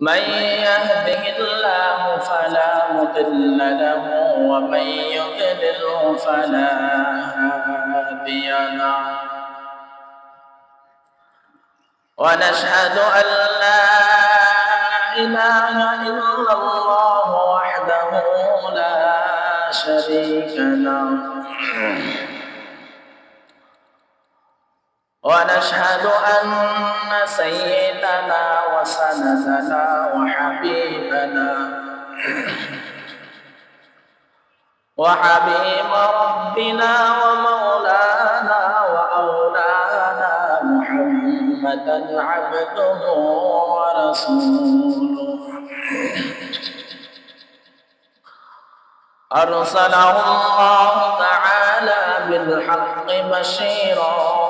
من يهده الله فلا مضل له ومن يضلل فلا هادي له. ونشهد أن لا إله إلا الله وحده لا شريك له. ونشهد أن سيدنا وسندنا وحبيبنا وحبيب ربنا ومولانا وأولانا محمدا عبده ورسوله. أرسله الله تعالى بالحق بشيرا.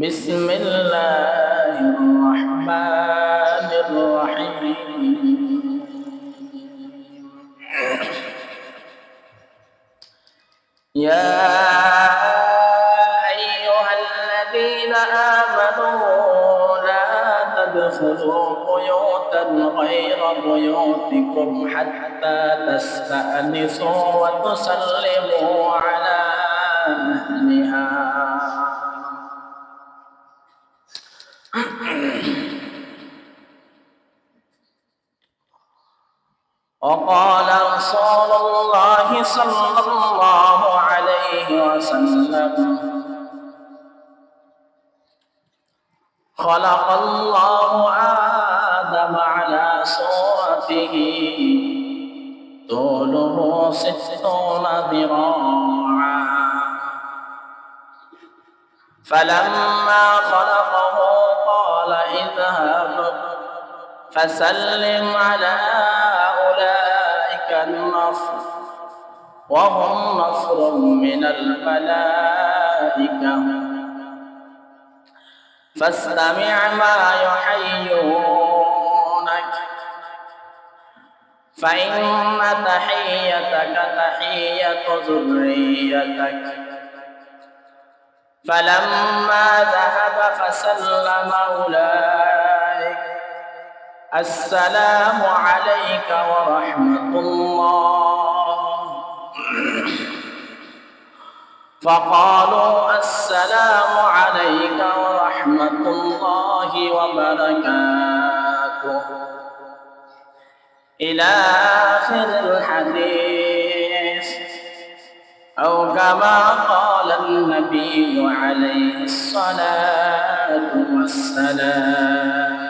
بسم الله الرحمن الرحيم. يا أيها الذين آمنوا لا تدخلوا بيوتا غير بيوتكم حتى تستأنسوا وتسلموا على أهلها. وقال رسول الله صلى الله عليه وسلم خلق الله آدم على صورته طوله ستون ذراعا. فلما فسلم على أولئك النصر وهم نصر من الملائكة. فاستمع ما يحيونك فإن تحيتك تحية ذريتك. فلما ذهب فسلم أولئك السلام عليك ورحمة الله. فقالوا السلام عليك ورحمة الله وبركاته. إلى آخر الحديث. أو كما قال النبي عليه الصلاة والسلام.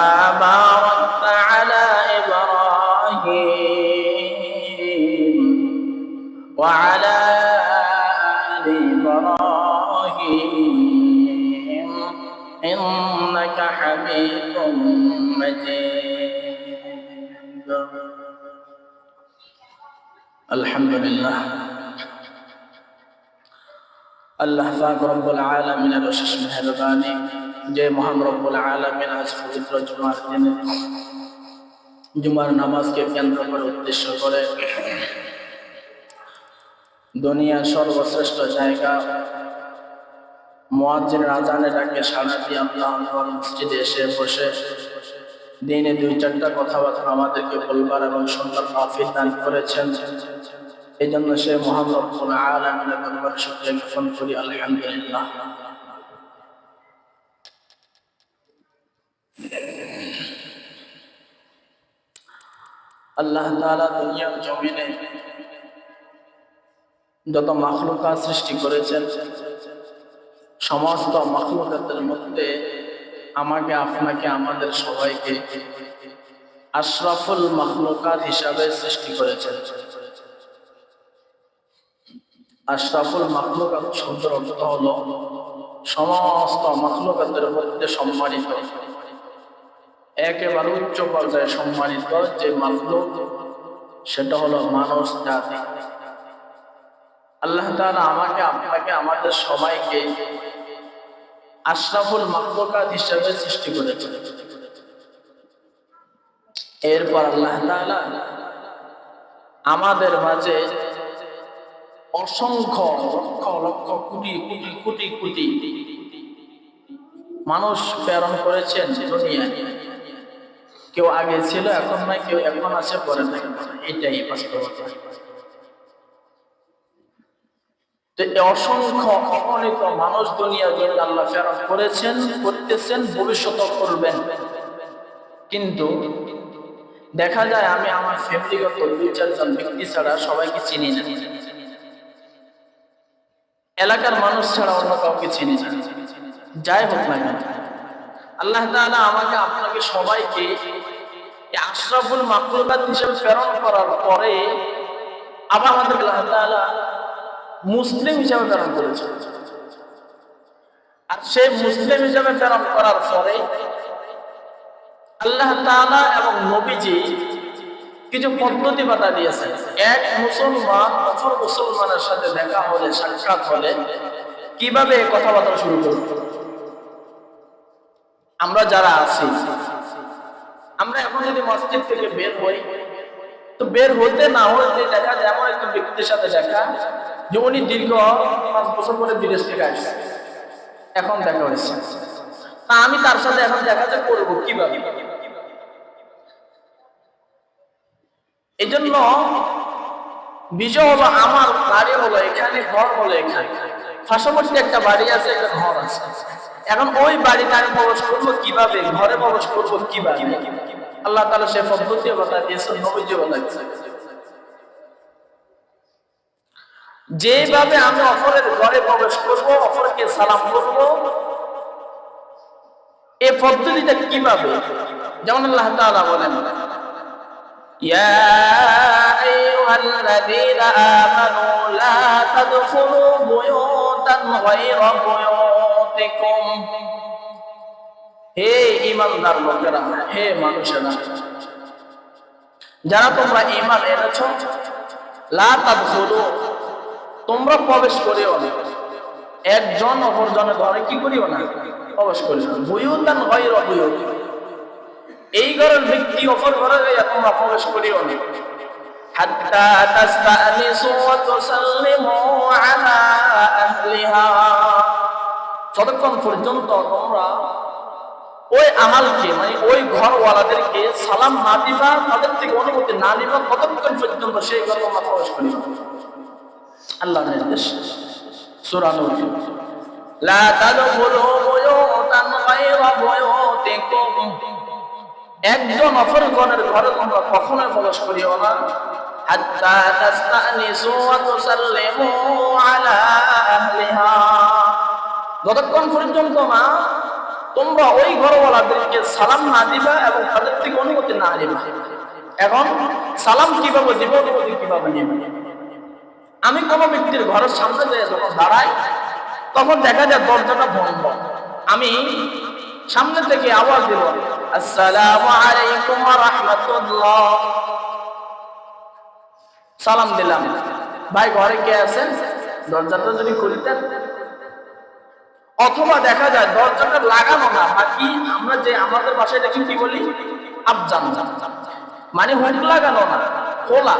كما باركت على إبراهيم وعلى آل إبراهيم. إنك حميد مجيد. الحمد لله. الله فاق رب العالمين. بشش مهرباني যে মহান রব্বুল আলামিন আজ পবিত্র জুমার দিনে জুমার নামাজকে কেন্দ্র করে উদ্দেশ্য করে দুনিয়ার সর্বশ্রেষ্ঠ জায়গা মুয়াজ্জিনের আজানে ডাকে সাড়া দিয়ে আকবার মসজিদে এসে বসে। দিনে দুই চারটা কথাবার্তা আমাদেরকে বলবার এবং সুন্দর মাহফিল দান করেছেন। এই জন্য সে মোহাম্মদ আলমিনের দরবারে শুক্রিয়া জ্ঞাপন করি, আলহামদুলিল্লাহ। আল্লাহ তাআলা দুনিয়ার জমিনে যত মাখলুকা সৃষ্টি করেছেন, সমস্ত মাখলুকাতের মধ্যে আমাকে, আপনাকে, আমাদের সবাইকে আশরাফুল মাখলুকাত হিসাবে সৃষ্টি করেছেন। আশরাফুল মাখলুকাত শব্দের অর্থ হলো, সমস্ত মাখলুকাতের মধ্যে সম্মানিত। একেবারে উচ্চ পর্যায়ে সম্মানিত যে মাখলুক, সেটা হলো মানুষ জাতি। আল্লাহ আমাকে, আপনাকে, আমাদের সবাইকে আশরাফুল মাখলুকাত হিসাবে সৃষ্টি করেছেন। এরপর আল্লাহ আমাদের মাঝে অসংখ্য লক্ষ লক্ষ, কোটি কোটি কোটি কোটি মানুষ প্রেরণ করেছেন দুনিয়ায়। কেউ আগে ছিল, এখন নাই, কেউ এখন আছে, পরে থাকবে এটাই বাস্তবতা। অসংখ্য অগণিত মানুষ দুনিয়ার জন্য আল্লাহ প্রেরণ করেছেন, করতেছেন ভবিষ্যৎ করবেন। কিন্তু দেখা যায় আমি আমার ফ্যামিলিগত দুই, চারজন ব্যক্তি ছাড়া সবাইকে চিনি না। এলাকার মানুষ ছাড়া অন্য কাউকে চিনি না। যাই হোক না কেন আল্লাহ তাআলা আমাকে, আপনাকে সবাইকে আশরাফুল মাকলুকাত হিসেবে প্রেরণ করার পরে আবার আমাদের আল্লাহ তাআলা মুসলিম হিসাবে প্রেরণ করেছে। আর সেই মুসলিম হিসাবে প্রেরণ করার পরে আল্লাহ তাআলা এবং নবীজি কিছু পদ্ধতি বাতা দিয়েছেন এক মুসলমান অপর মুসলমানের সাথে দেখা হলে, সাক্ষাৎ হলে কীভাবে কথাবার্তা শুরু করব? আমরা যারা আছি, আমরা এখন যদি মসজিদ থেকে বের হই, তো বের হতে না হতে দেখা যায় এমন একজন ব্যক্তির সাথে দেখা, যে উনি দীর্ঘ পাঁচ বছর পরে বিদেশ থেকে আসছে। এখন দেখা হয়েছে। তা আমি তার সাথে এখন দেখা যায় করব কীভাবে? এই জন্য বিজয় হলো আমার, বাড়ি হলো এখানে, ঘর হলো এখানে। পাশাপাশি একটা বাড়ি আছে, একটা ঘর আছে। এখন ওই বাড়িতে আমি প্রবেশ করব, কীভাবে, ঘরে প্রবেশ করব, কীভাবে? আল্লাহ তালা সে দিয়েছে যেভাবে আমি অপরের ঘরে প্রবেশ করব, অপরকে সালাম করব, এ পদ্ধতিটা কীভাবে? যেমন আল্লাহ তাআলা বলেন, ইয়া আইয়ুহাল্লাযীনা আমানু লা তাদখুলু বুয়ুতান গায়রা বুয়ুত। হে ইমানদার লোকেরা, হে মানুষেরা, যারা তোমরা ইমান এনেছ তোমরা প্রবেশ করিও না। একজন অপরজনের ঘরে কি করিও না? প্রবেশ করিও এই ঘরের ব্যক্তি অপর ঘরে তোমরা প্রবেশ করিও না। হাত্তা তাসতানিসু ওয়া তুসাল্লিমু আলা আহলিহা। যতক্ষণ পর্যন্ত তোমরা ওই আহালকে মানে ওই ঘরওয়ালাদেরকে সালাম না দিবা, তাদের থেকে অনুমতি না নিবা ততক্ষণ পর্যন্ত সেই ঘর তোমরা প্রবেশ করিবা? আল্লাহ নির্দেশ। সূরা নূর। লা তাদখুলু বুয়ুতান গায়রা বুয়ুতিকুম। একজন অপরজনের ঘরে তোমরা কখনোই প্রবেশ করিও না। হাত্তা তাস্তানিসু ওয়া তুসাল্লিমু আলা আহলিহা। যতক্ষণ পর্যন্ত না তোমরা ওই ঘরওয়ালাদেরকে সালাম না দিবা এবং তাদের থেকে অনুমতি না নিবা, এখন সালাম কীভাবে দিব, অনুমতি কীভাবে নিবে? আমি কোনো ব্যক্তির ঘরের সামনে যেয়ে যখন দাঁড়াই, তখন দেখা যায় দরজাটা বন্ধ। আমি সামনে থেকে আওয়াজ দিব, আসসালামু আলাইকুম রাহমাতুল্লাহ। সালাম দিলাম। ভাই, ঘরে কে আছেন? দরজাটা যদি খুলতেন। অথবা দেখা যায় দরজাটা লাগানো না বাকি আমরা যে আমাদের বাসায় এটাকে কি বলি? আবজান মানে হুক লাগানো না, খোলা।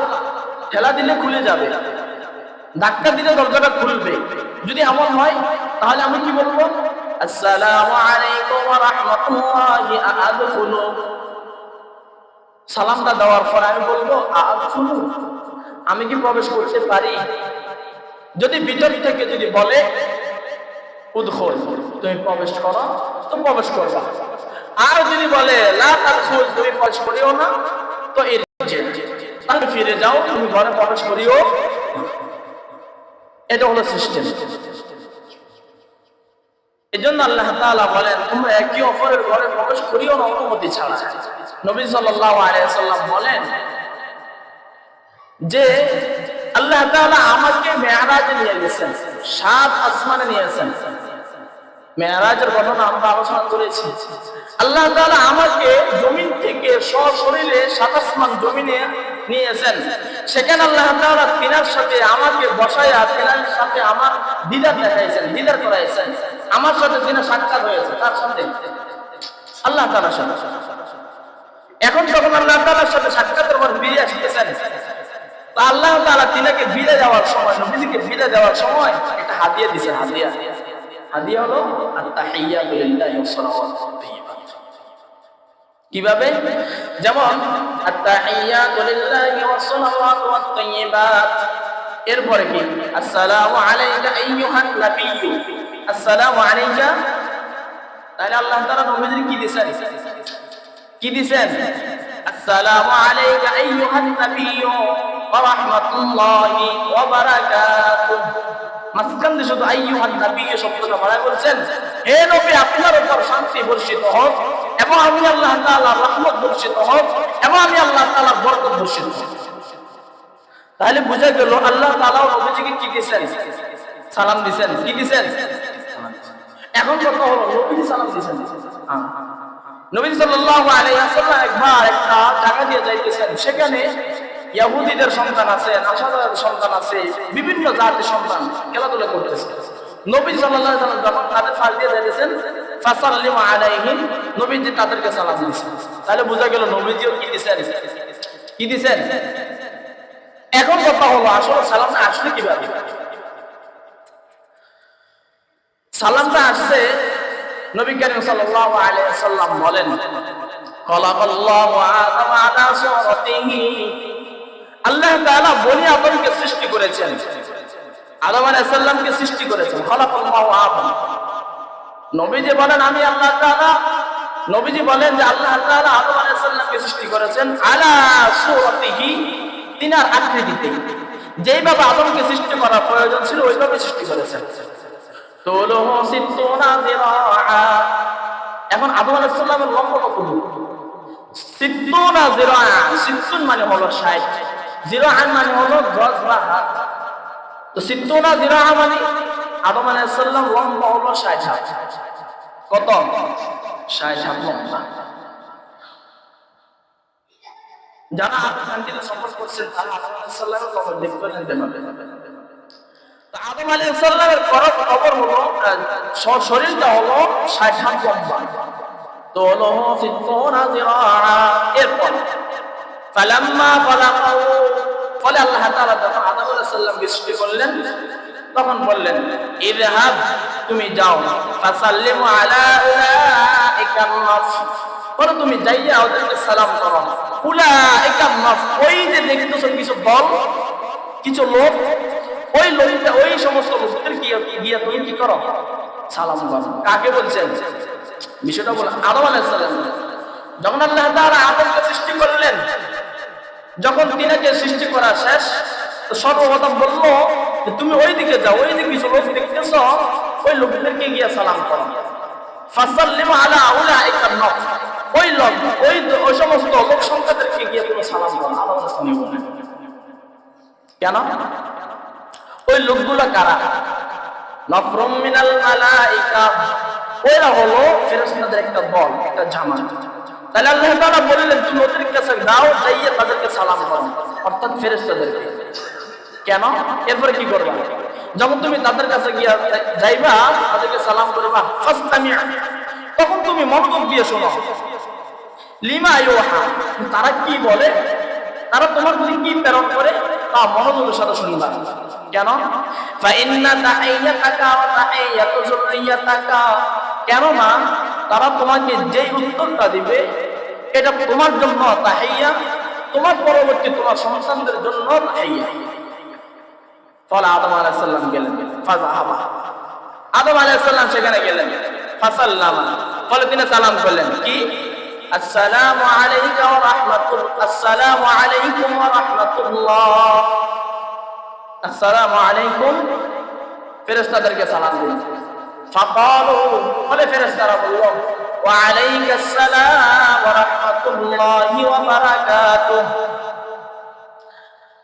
ঠেলা দিলে খুলে যাবে। ধাক্কা দিলে দরজাটা খুলবে। যদি এমন হয়, তাহলে আমি কি বলব? আসসালামু আলাইকুম ওয়া রাহমাতুল্লাহি আদখুলু। সালামটা দেওয়ার পর আমি বলব, আদখুলু। আমি কি প্রবেশ করতে পারি? যদি ভিতর থেকে যদি বলে উদ্খোল, তুমি প্রবেশ করো, তো প্রবেশ করবা। আর যদি বলে তুমি প্রবেশ করিও না, তো তাহলে ফিরে যাও, তুমি ঘরে প্রবেশ করিও। এটা হলো সিস্টেম। এই জন্য আল্লাহ তাআলা বলেন, তোমরা একে অপরের ঘরে প্রবেশ করিও না, অনুমতি ছাড়া। নবী আলাইহি সাল্লাম বলেন যে আল্লাহ তাআলা আমাকে মেরাজে নিয়ে গেছেন, সাত আসমানে নিয়েছেন মেরাজের ঘটনা আমরা আলোচনা করেছি। আল্লাহ তাআলা আমাকে জমিন থেকে সশরীরে সাত আসমান জমিনে নিয়েছেন সেখানে আল্লাহ তাআলা তিনার সাথে আমাকে বসাইয়া তিনার সাথে আমার দিদার দেখাইছেন, দিদার করাইছেন। আমার সাথে তিনা সাক্ষাৎ হয়েছে, তার সাথে। আল্লাহ তাআলার সাথে। এখন যখন আল্লাহ তাআলার সাথে সাক্ষাতের পর ফিরে আসতেছেন আল্লাহ তাআলা তিনাকে ফিরে যাওয়ার সময়, নবীজিকে ফিরে যাওয়ার সময় একটা হাদিয়া দিয়েছেন, হাদিয়া। হাদিয়া হলো কীভাবে? যেমন এরপরে কি? আসসালামু আলাইকা আইয়ুহান নাবিয়্যু। আসসালামু আলাইকা। তাহলে আল্লাহ তাআলা নবীজির কি দিয়েছেন? কি দিয়েছেন? আসসালামু আলাইকা আইয়ুহান নাবিয়্যু। তাহলে বোঝা গেল আল্লাহ নবীজিকে কি দিয়েছেন? সালাম দিয়েছেন। কি দিয়েছেন? এখন কথা হলো, নবীজি সালাম দিয়েছেন। হ্যাঁ। নবী সাল্লাল্লাহু একবার একটা জায়গা দিয়ে যাইতেছেন। সেখানে ইয়াহুদিদের সন্তান আছে, নাসারাদের সন্তান আছে, বিভিন্ন জাতির সন্তান খেলাধুলা করতেছে। নবী সাল্লাল্লাহু আলাইহি ওয়াসাল্লাম যখন তাদের ফাঁস দিয়ে যাইতেছেন ফাসাল্লিম আলাইহিম, নবীজি তাদেরকে সালাম দিয়েছেন। তাহলে বোঝা গেল নবীজিও কি দিয়েছেন? কি দিয়েছেন? এখন কথা হলো, আসলে সালামটা আসলে কীভাবে? সালামটা আসছে নবী করিম সাল্লাল্লাহু আলাইহি ওয়াসাল্লাম বলেন খলাকাল্লাহু আদম আলা সুরাতিহি আল্লাহ তাআলা বনি আদমকে সৃষ্টি করেছেন। আদম আলাইহিস সালামকে সৃষ্টি করেছেন। খলাকাল্লাহু আদম। নবীজি বলেন, আমি আল্লাহ তাআলা নবীজি বলেন যে, আল্লাহ তাআলা আদম আলাইহিস সৃষ্টি করেছেন আলা সুরাতিহি তিনার আকৃতিতে। যেইভাবে আদমকে সৃষ্টি করার প্রয়োজন ছিল ওইভাবে সৃষ্টি করেছেন। তোলহু সিত্তুনা যিরাআ। এখন আদম আলাইহিস সালামের লম্বা কত সিত্তুনা যিরাআ। সিত্তুন মানে হলো 60 যিরাআ মানে হলো গজ বা হাত। তো সিত্তুনা যিরাআ মানে আদম আলাইহিস সালাম লম্বা হলো 60 হাত। কত? 60 হাত লম্বা। যারা শান্তিতে সফর করছেন, তারা আদম আলাইহিস কবর দেখতে নিতে পারবে। আদম আলাইহিস সালামের কবর হলো শরীরটা হলো 60 হাত লম্বা। তো হলো সিত্তুনা যিরাআ এরপর ফালাম্মা খলাকাহু ফলে আল্লাহ তাআলা যখন আদম আলাইহিস সালামকে সৃষ্টি করলেন, তখন বললেন, ইযহাব, তুমি যাও, ফাসাল্লিমু আলা উলাইকা নাস বলো তুমি যাইয়া ওদেরকে সালাম করো। উলাইকা নাস ওই যে দেখতেছো কিছু দল, কিছু লোক, ওই লোকটা, ওই সমস্ত লোকদের গিয়ে গিয়ে তুমি কি করো? সালাম করো কাকে বলছেন? বিষয়টা বলে আদম আলাইহিস সালাম। যখন আল্লাহ তাআলা আদমকে সৃষ্টি করলেন যখন তিনাকে সৃষ্টি করা শেষ, তো সর্বপ্রথম বলল যে, তুমি ওই দিকে যাও ওই দিকে কিছু লোক দেখতেছ? ওই লোকদেরকে গিয়ে সালাম করো। ফাসাল্লিমু আলা উলাইকা নাস ওই লোক, ওই ওই সমস্ত লোক সংখ্যাদেরকে গিয়ে তুমি সালাম করো। কেন? ওই লোকগুলো কারা? নফরুম মিনাল মালাইকা। ওরা হলো ফেরেশতাদের একটা দল, একটা জামাত। তাহলে আল্লাহ তাআলা বললেন তুমি ওদের কাছে দাও যাইয়ে তাদেরকে সালাম করো অর্থাৎ ফেরেশতাদেরকে। কেন? এরপরে কি করবা? যখন তুমি তাদের কাছে গিয়া যাইবা, তাদেরকে সালাম করবা তখন তুমি মনোযোগ দিয়ে শোনো। লিমা ইউহা, তারা কি বলে? তারা তোমার প্রতি কি প্রেরণ করে? তা মনোযোগের সাথে শুনবা। কেন? ফাইন্না তারা তোমাকে যেই উত্তরটা দিবে, এটা তোমার জন্য তাহিয়া, তোমার পরবর্তী তোমার সন্তানদের জন্য তাহিয়া। ফলে আদম আলাইসাল্লাম গেলেন ফাজাহাবা আদম আলাইসাল্লাম সেখানে গেলেন, ফাসাল্লামা। ফলে তিনি সালাম করলেন, কি? আসসালামু আলাইকা ওয়া রাহমাতুল্লাহ আসসালামু আলাইকুম ওয়া রাহমাতুল্লাহ। আসসালামু আলাইকুম। ফেরেশতাদেরকে সালাম দিন ফেরেশতারা বলল ওয়া আলাইকা আসসালাম ওয়া রাহমাতুল্লাহি ওয়া বারাকাতুহু।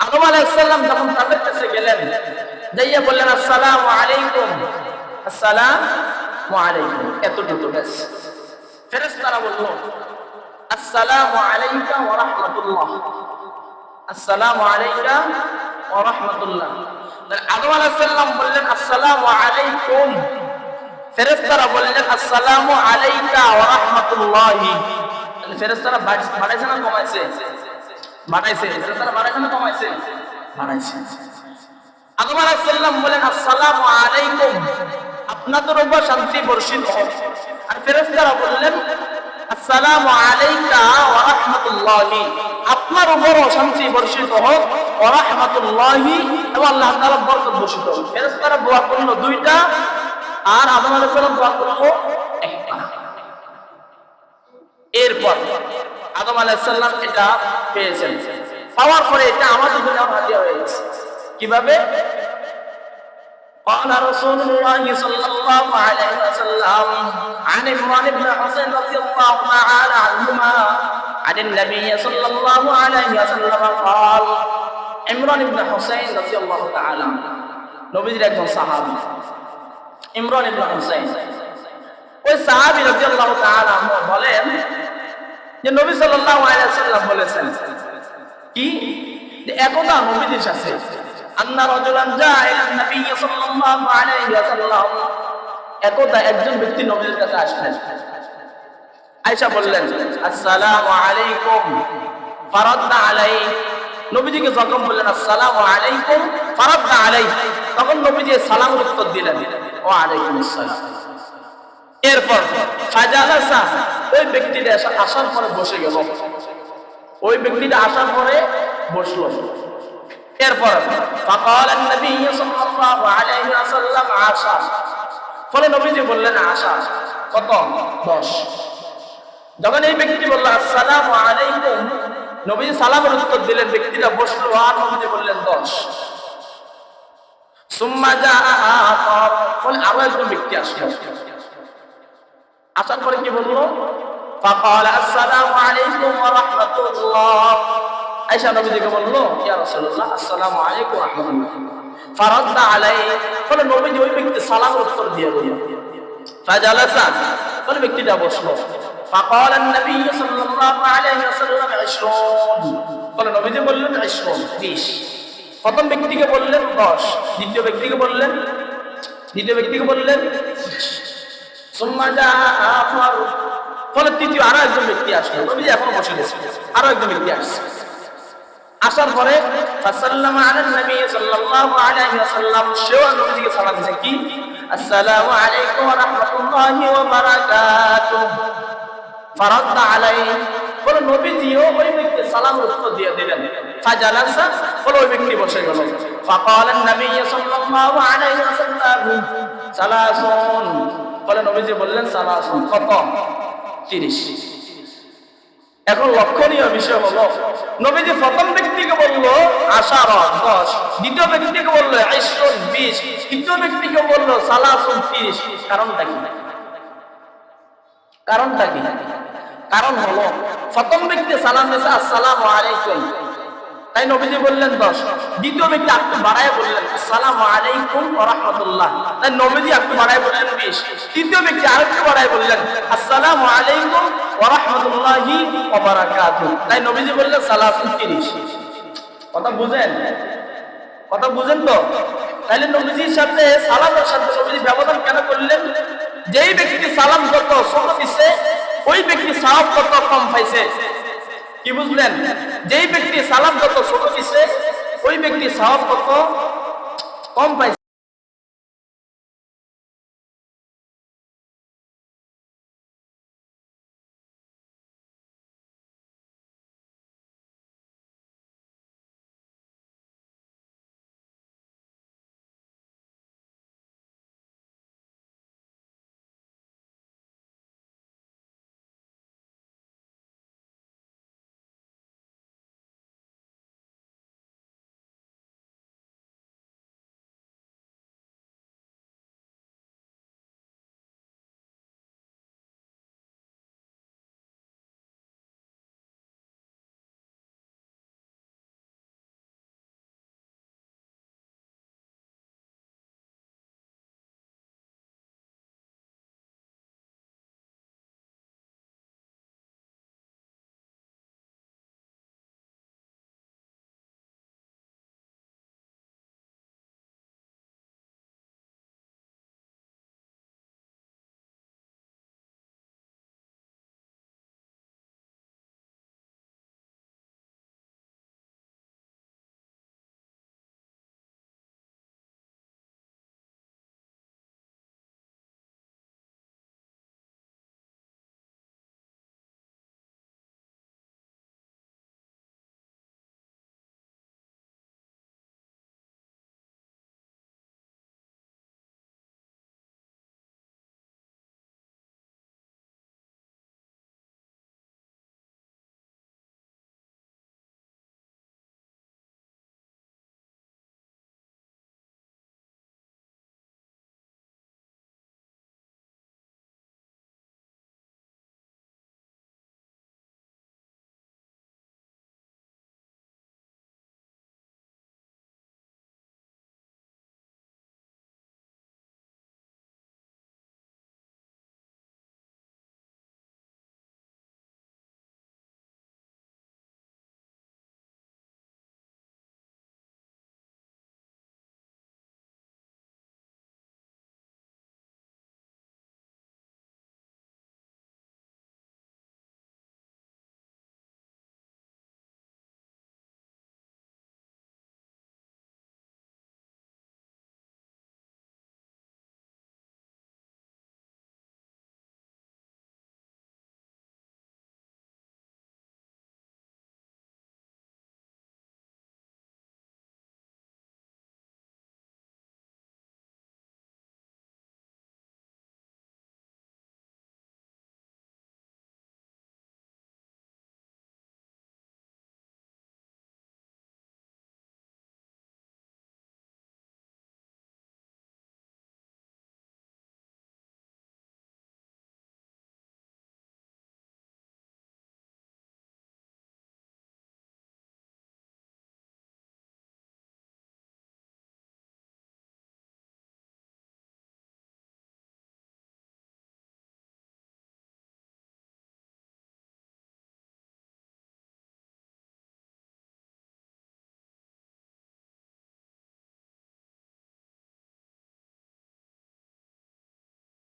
আদম আলাইসাল্লাম যখন তাদের কাছে গেলেন, যাইয়া বললেন, আসসালাম আলাইকুম। আসসালাম আলাইকুম। এতটুকু ব্যাস। ফেরেশতারা বলল, আসসালাম আলাইকা ওয়া রাহমাতুল্লাহ। আসসালামু আলাইকা ওয়া রাহমাতুল্লাহ। আদম আলাইসাল্লাম বললেন, আসসালামু আলাইকুম। ফেরেশতারা বললেন, আসসালামু আলাইকা ওয়া রাহমাতুল্লাহি। ফেরেশতারা বাড়াইছে না কমাইছে? বাড়াইছে। ফেরেশতারা বাড়াইছে না কমাইছে? বাড়াইছে। বলেন, আসসালামু আলাইকুম। আপনাদের উপর শান্তি বর্ষিত আর ফেরেশতারা বললেন, আসসালামু আলাইকা ওয়া রাহমাতুল্লাহি। আপনার উপর শান্তি বর্ষিত হোক। ওয়া রাহমাতুল্লাহি এবং আল্লাহ তাআলা বরকত বর্ষিত হোক। ফেরেশতারা দোয়া করল দুইটা। আর আদম আলাইহিস সালাম দোয়া করলো একটা এরপর আদম আলাইসাল্লাম এটা পেয়েছেন পাওয়ার পরে এটা আমাদের জন্য হাতিয়া হয়ে গেছে কিভাবে قال رسول الله صلى الله عليه وسلم عن عمران بن حسين رضي الله تعالى عنهما عن النبي صلى الله عليه وسلم قال عمران بن حسين رضي الله تعالى عنه নবীজির একজন সাহাবী ইমরান ইবনে হুসাইন। ওই সাহাবী রাদিয়াল্লাহু তাআলা বলেন যে নবী সাল্লাল্লাহু আলাইহি সাল্লাম বলেছেন, কি? যে একদা নবীদের সাথে আন্না রাজুলান জা'a ইলা নবী সাল্লাল্লাহু আলাইহি ওয়াসাল্লাম। একদা একজন ব্যক্তি নবীর কাছে আসলেন। আয়েশা বললেন, আসসালামু আলাইকুম ফারাদ্দা আলাই নবীজিকে যখন বললেন, আসসালামু আলাইকুম ফারাদ্দা আলাই তখন নবীজি সালামের উত্তর দিলেন। ওয়া আলাইকুম আসসালাম এরপর ফাজালাসা ওই ব্যক্তিটা আসা- আসার পরে বসে গেল ওই ব্যক্তিটা আসার পরে বসলো এরপর فقال النبي صلى الله عليه وسلم আশা ফলে নবীজি বললেন আশা কত 10 যখন এই ব্যক্তি বলল আসসালামু আলাইকুম নবীজি সালামের উত্তর দিলেন ব্যক্তিটা বসলো আর নবীজি বললেন 10 সুম্মা জাআ আখার ফলে আরো একজন ব্যক্তি আসলো আসার পরে কি বললো ফাকাল আসসালামু আলাইকুম ওয়া রাহমাতুল্লাহ আয়েশা নবীজিকে বললো ইয়া রাসূলুল্লাহ আসসালামু আলাইকুম ওয়া রাহমাতুল্লাহ ফারাদ্দা আলাই বলে নবীজি ওই ব্যক্তি সালামের উত্তর দিয়ে দিল ফাজালাসা বলে ব্যক্তিটা বসলো ফাকাল النبي صلى الله عليه وسلم 20 বলে নবীজি বললেন 20 20 প্রথম ব্যক্তিকে বললেন 10 দ্বিতীয় ব্যক্তিকে বললেন, দ্বিতীয় ব্যক্তিকে বললেন ফলে তৃতীয় আরও একজন ব্যক্তি আসলো। নবীজি এখনও বসে গেছে আরও একজন ব্যক্তি আসছে। আসার পরে ফাসাল্লামা আলা নবী সাল্লাল্লাহু আলাইহি ওয়াসাল্লাম, সেও নবীজিকে সালাম দিয়েছে কি? আসসালামু আলাইকুম ওয়া রাহমাতুল্লাহি ওয়া বারাকাতুহু। ফারাদ্দা আলাই বলে নবীজিও ওই ব্যক্তি সালাম উত্তর দিয়ে দিলেন। ফাজালাসা বলে ওই ব্যক্তি বসে গেল। ফাকাল নবী সাল্লাল্লাহু আলাইহি ওয়াসাল্লাম সালাসুন। বলে নবীজি বললেন, সালাসুন। কত? 30 এখন লক্ষণীয় বিষয় হলো, নবীজি প্রথম ব্যক্তিকে বলল, আশার দশ। দ্বিতীয় ব্যক্তিকে বলল আইসন বিশ। তৃতীয় ব্যক্তিকে বলল, সালাসুন তিরিশ। কারণটা কি? কারণটা কি? কারণ হলো, প্রথম ব্যক্তি সালাম দিয়েছে, আসসালামু আলাইকুম। তাই নবীজি বললেন, দশ। দ্বিতীয় ব্যক্তি একটু বাড়ায় বললেন, আসসালামু আলাইকুম রাহমাতুল্লাহ। তাই নবীজি একটু বাড়ায় বললেন, বিশ। তৃতীয় ব্যক্তি আরেকটু বাড়ায় বললেন, আসসালামু আলাইকুম রাহমাতুল্লাহি তাই নবীজি বললেন সালাতুন তিরিশ। কথা বুঝেন? কথা বুঝেন তো? তাহলে নবীজির সাথে, সালামের সাথে নবীজি ব্যবধান কেন করলেন? যেই ব্যক্তি সালাম যত ছোট দিছে ওই ব্যক্তি সালাব কত কম পাইছে? কি বুঝলেন? যেই ব্যক্তি সালাব কত ছোট দিছে, ওই ব্যক্তি সাহাব কত কম পাইছে।